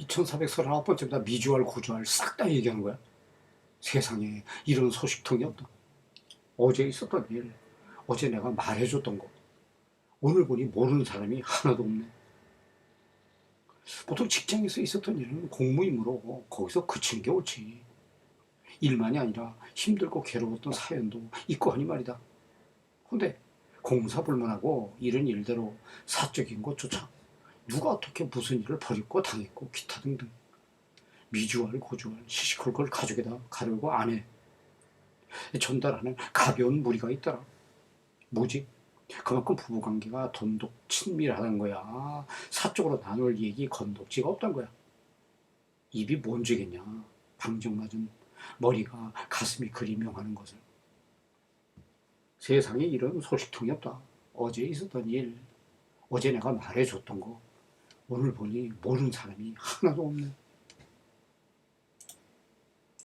2439번째입니다. 미주알, 구주알 싹 다 얘기하는 거야. 세상에 이런 소식통이 없다. 어제 있었던 일, 어제 내가 말해줬던 거. 오늘 보니 모르는 사람이 하나도 없네. 보통 직장에서 있었던 일은 공무임으로 거기서 그치는 게 옳지. 일만이 아니라 힘들고 괴로웠던 사연도 있고 하니 말이다. 근데 공사불만하고 이런 일대로 사적인 것조차 누가 어떻게 무슨 일을 벌였고 당했고 기타 등등 미주알 고주알 시시콜콜 가족에다 가려고 안 해. 전달하는 가벼운 무리가 있더라. 뭐지? 그만큼 부부관계가 돈독 친밀하다는 거야. 사적으로 나눌 얘기 건덕지가 없다는 거야. 입이 뭔 죄겠냐. 방정 맞은 머리가 가슴이 그리 명하는 것을. 세상에 이런 소식통이 없다. 어제 있었던 일, 어제 내가 말해줬던 거, 오늘 보니 모르는 사람이 하나도 없네.